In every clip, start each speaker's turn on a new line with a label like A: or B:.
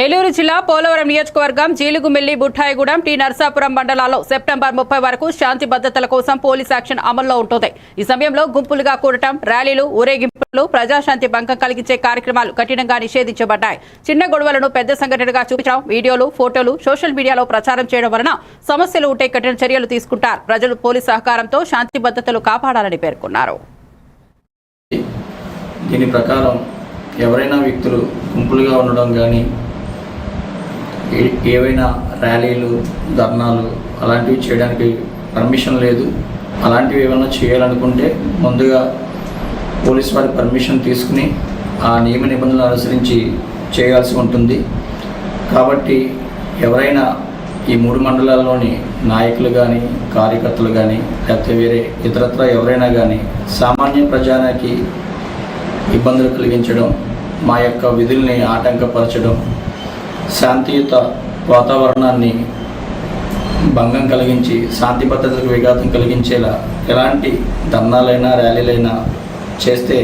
A: ఏలూరు జిల్లా పోలవరం నియోజకవర్గం జీలుగుమిల్లి బుట్టాయిగూడెం టి నర్సాపురం మండలాల్లో సెప్టెంబర్ ముప్పై వరకు శాంతి భద్రతల కోసం పోలీస్ యాక్షన్ అమల్లో ఉంటుంది. ఈ సమయంలో గుంపులుగా కూడటం ర్యాలీలు ఊరేగింపులు ప్రజాశాంతి భంగం కలిగించే కార్యక్రమాలు కఠినంగా నిషేధించబడ్డాయి. చిన్న గొడవలను పెద్ద సంఘటనగా చూపించడం వీడియోలు ఫోటోలు సోషల్ మీడియాలో ప్రచారం చేయడం వలన సమస్యలు ఉంటే కఠిన చర్యలు తీసుకుంటారు. ప్రజలు పోలీస్ సహకారంతో శాంతి భద్రతలు కాపాడాలని పేర్కొన్నారు.
B: దీని ప్రకారం ఎవరైనా వ్యక్తులు గుంపులుగా ఉండడం కానీ ఏవైనా ర్యాలీలు ధర్నాలు అలాంటివి చేయడానికి పర్మిషన్ లేదు. అలాంటివి ఏమైనా చేయాలనుకుంటే ముందుగా పోలీస్ వారి పర్మిషన్ తీసుకుని ఆ నియమ నిబంధనలు అనుసరించి చేయాల్సి ఉంటుంది. కాబట్టి ఎవరైనా ఈ మూడు మండలాల్లోని నాయకులు కానీ కార్యకర్తలు కానీ లేకపోతే వేరే ఇతరత్ర ఎవరైనా కానీ సామాన్య ప్రజానికి ఇబ్బందులు కలిగించడం మా యొక్క విధుల్ని ఆటంకపరచడం శాంతియుత వాతావరణాన్ని భంగం కలిగించి శాంతి భద్రతలకు విఘాతం కలిగించేలా ఎలాంటి ధర్నాలైనా ర్యాలీలైనా చేస్తే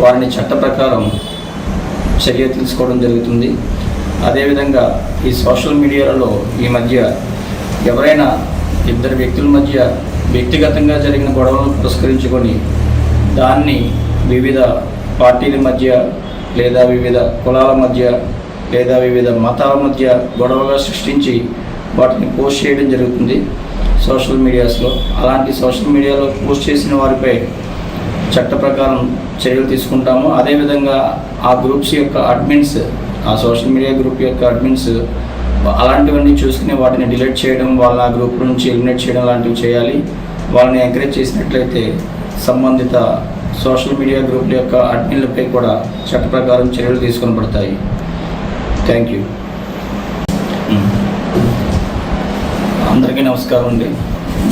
B: వారిని చట్ట ప్రకారం చర్య తీసుకోవడం జరుగుతుంది. అదేవిధంగా ఈ సోషల్ మీడియాలలో ఈ మధ్య ఎవరైనా ఇద్దరు వ్యక్తుల మధ్య వ్యక్తిగతంగా జరిగిన గొడవలను పురస్కరించుకొని దాన్ని వివిధ పార్టీల మధ్య లేదా వివిధ కులాల మధ్య లేదా వివిధ మతాల మధ్య గొడవగా సృష్టించి వాటిని పోస్ట్ చేయడం జరుగుతుంది. సోషల్ మీడియాస్లో అలాంటి సోషల్ మీడియాలో పోస్ట్ చేసిన వారిపై చట్ట ప్రకారం చర్యలు తీసుకుంటాము. అదేవిధంగా ఆ గ్రూప్స్ యొక్క అడ్మిన్స్ ఆ సోషల్ మీడియా గ్రూప్ యొక్క అడ్మిన్స్ అలాంటివన్నీ చూసుకుని వాటిని డిలీట్ చేయడం వాళ్ళ ఆ గ్రూప్ నుంచి ఎలిమినేట్ చేయడం లాంటివి చేయాలి. వాళ్ళని ఎంకరేజ్ చేసినట్లయితే సంబంధిత సోషల్ మీడియా గ్రూపుల యొక్క అడ్మిన్లపై కూడా చట్ట ప్రకారం చర్యలు తీసుకొని పడతాయి థ్యాంక్ యూ hmm. అందరికీ నమస్కారం అండి.